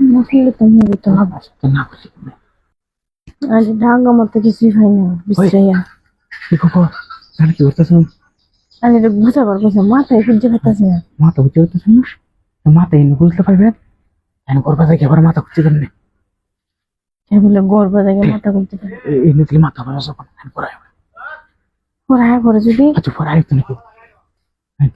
মুখলে তো মুভি তো হবে তো না কেমনে? আরে ঢাকা মতো কিছুই হয় না বিশ্রাইয়া কি খবর তাহলে কি করতেছ? আরে এটা বুঝাবার কথা মাথায় খুঁজে পেতেছে না। মাথা উঠে করতেছ না? তো মাথা এনে বুঝতে পারবেন এখন করবা থেকে আবার মাথা খুঁজতে কেমনে সে বলে গর্ব থেকে মাথা খুঁজতে পারে এনে থেকে মাথা বলা সব এখন করাই পড়া করে যদি? আচ্ছা পরে আরেকটু নাকি না আরে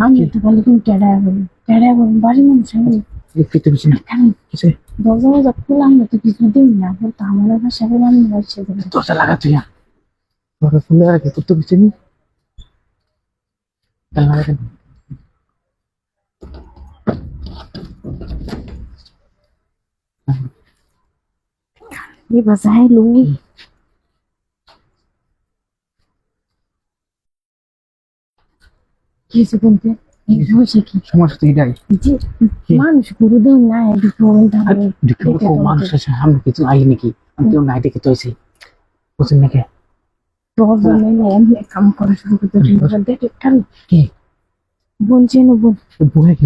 আমি তো বলি তুমি টেডায় বলি টেডায় বলি বাড়ি মানুষ আমি একটু তো বেশি না আমি দরজা মজা খুললাম না তো কিছু না দরজা দরজা কিছু কেন? এই বাজাই লুঙ্গি কি? হয়েছে বলতে তো এটাই। মানুষ না এদিকে বলেন আর তাহলে দেখতে ও মানুষ আছে আমি কিছু আই নাকি? আমি কেউ নাই দেখে তো বুঝছেন নাকি? প্রবলেম নেই এমনি কাম করা শুরু করতে কি? বই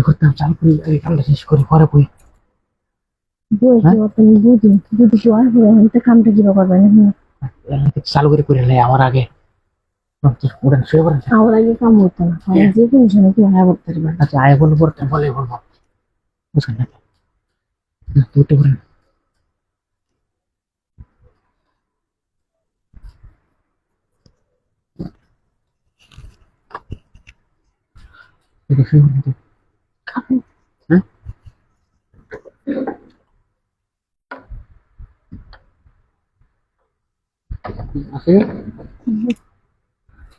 করতাম? চাল করি এই কামটা শেষ করি পরে বই। বই কি তুমি বুঝি যদি কেউ আর হয়ে কামটা কীভাবে করবে? না চালু করে আমার আগে। উড়ান শুয়ে পড়েন আমার আগে কাম হতো না আমি যে কোনো সময় কি হয়ে করতে পারবে আচ্ছা আয় বলব পরে বলে বলব বুঝছেন নাকি না, তো উঠে পড়েন এদিকে শুয়ে পড়েন তো। খাবেন হ্যাঁ আছে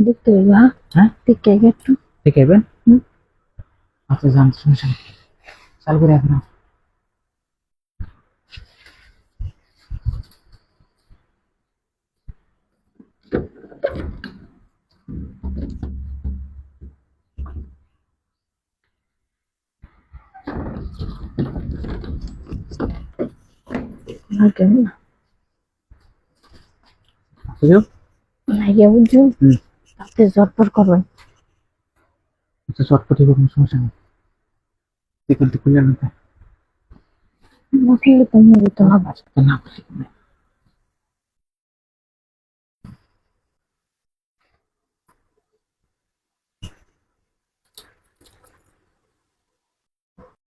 দেখতে পারি হ্যাঁ হ্যাঁ দেখতে আগে একটু দেখাবেন হুম। আচ্ছা জানতে সমস্যা নেই চালু করে এখন লাগে না বুঝলো লাগে বুঝছ হুম তাতে ঝটপট করবেন। আচ্ছা চটপটি করবেন সমস্যা নেই। দেখুন তো খুলে না মুখলে তো মুভি তো না বলি